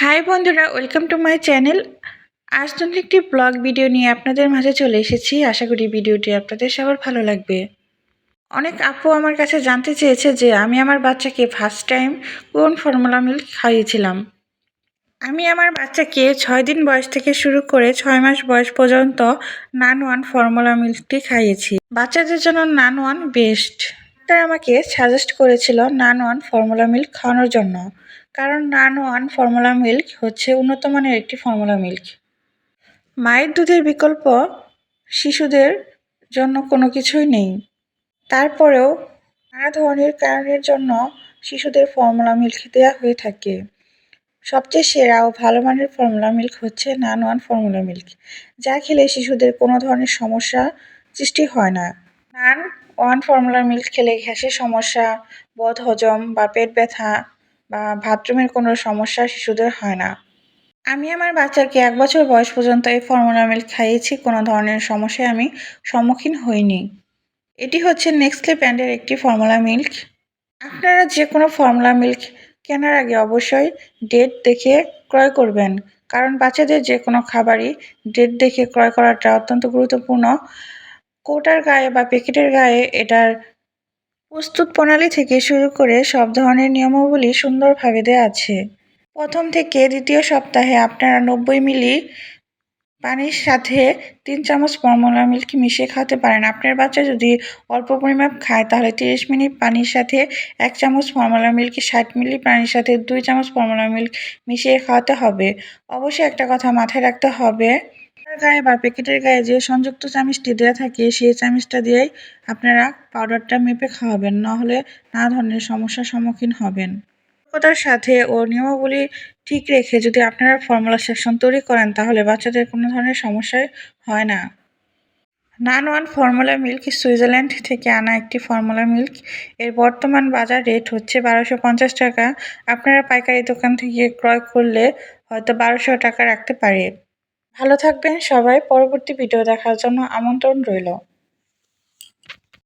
High বন্ধুরা, welcome to my channel. আজ নতুন একটি ব্লগ ভিডিও নিয়ে আপনাদের মাঝে চলে এসেছি। আশা করি ভিডিওটি আপনাদের সবার ভালো লাগবে। অনেক আপু আমার কাছে জানতে চেয়েছে যে আমি আমার বাচ্চাকে ফার্স্ট টাইম কোন ফর্মুলা মিল্ক খাইয়েছিলাম। আমি আমার বাচ্চাকে ছয় দিন বয়স থেকে শুরু করে ছয় মাস বয়স পর্যন্ত নান ওয়ান ফর্মুলা মিল্কটি খাইয়েছি। বাচ্চাদের জন্য নান ওয়ান বেস্ট ডাক্তার আমাকে সাজেস্ট করেছিল নান ওয়ান ফর্মুলা মিল্ক খাওয়ানোর জন্য। কারণ নান ওয়ান ফর্মুলা মিল্ক হচ্ছে উন্নত মানের একটি ফর্মুলা মিল্ক মায়ের দুধের বিকল্প শিশুদের জন্য কোনো কিছুই নেই। তারপরেও নানা ধরনের কারণের জন্য শিশুদের ফর্মুলা মিল্ক দেওয়া হয়ে থাকে। সবচেয়ে সেরা ও ভালো মানের ফর্মুলা মিল্ক হচ্ছে নান ওয়ান ফর্মুলা মিল্ক যা খেলে শিশুদের কোনো ধরনের সমস্যা সৃষ্টি হয় না। নান ওয়ান ফর্মুলার মিল্ক খেলে গ্যাসের সমস্যা, বদ হজম বা পেট ব্যথা বা বাথরুমের কোনো সমস্যা শিশুদের হয় না। আমি আমার বাচ্চাকে এক বছর বয়স পর্যন্ত এই ফর্মুলা মিল্ক খাইয়েছি, কোনো ধরনের সমস্যায় আমি সম্মুখীন হইনি। এটি হচ্ছে নেক্সটলে ব্র্যান্ডের একটি ফর্মুলা মিল্ক আপনারা যে কোনো ফর্মুলা মিল্ক কেনার আগে অবশ্যই ডেট দেখে ক্রয় করবেন, কারণ বাচ্চাদের যে কোনো খাবারই ডেট দেখে ক্রয় করাটা অত্যন্ত গুরুত্বপূর্ণ। কোটার গায়ে বা প্যাকেটের গায়ে এটার প্রস্তুত প্রণালী থেকে শুরু করে সব ধরনের নিয়মাবলী সুন্দরভাবে দেওয়া আছে। প্রথম থেকে দ্বিতীয় সপ্তাহে আপনারা নব্বই মিলি পানির সাথে তিন চামচ ফর্মুলা মিল্ক মিশিয়ে খাওয়াতে পারেন। আপনার বাচ্চা যদি অল্প পরিমাপ খায়, তাহলে তিরিশ মিনিট পানির সাথে এক চামচ ফর্মুলা মিল্ক, ষাট মিলি পানির সাথে দুই চামচ ফর্মুলা মিল্ক মিশিয়ে খাওয়াতে হবে। অবশ্যই একটা কথা মাথায় রাখতে হবে গায়ে বা প্যাকেটের গায়ে যে সংযুক্ত চামিচটি দেওয়া থাকে, সেই চামিচটা দিয়েই আপনারা পাউডারটা মেপে খাওয়াবেন, নাহলে নানা ধরনের সমস্যার সম্মুখীন হবেন। সতর্কতার সাথে ও নিয়মাবলী ঠিক রেখে যদি আপনারা ফর্মুলা সেকশন তৈরি করেন, তাহলে বাচ্চাদের কোনো ধরনের সমস্যাই হয় না। NAN one formula milk Switzerland থেকে আনা একটি ফর্মুলা মিল্ক। এর বর্তমান বাজার রেট হচ্ছে বারোশো পঞ্চাশ টাকা। আপনারা পাইকারি দোকান থেকে ক্রয় করলে হয়তো বারোশো টাকা রাখতে পারে। ভালো থাকবেন সবাই। পরবর্তী ভিডিও দেখার জন্য আমন্ত্রণ রইল।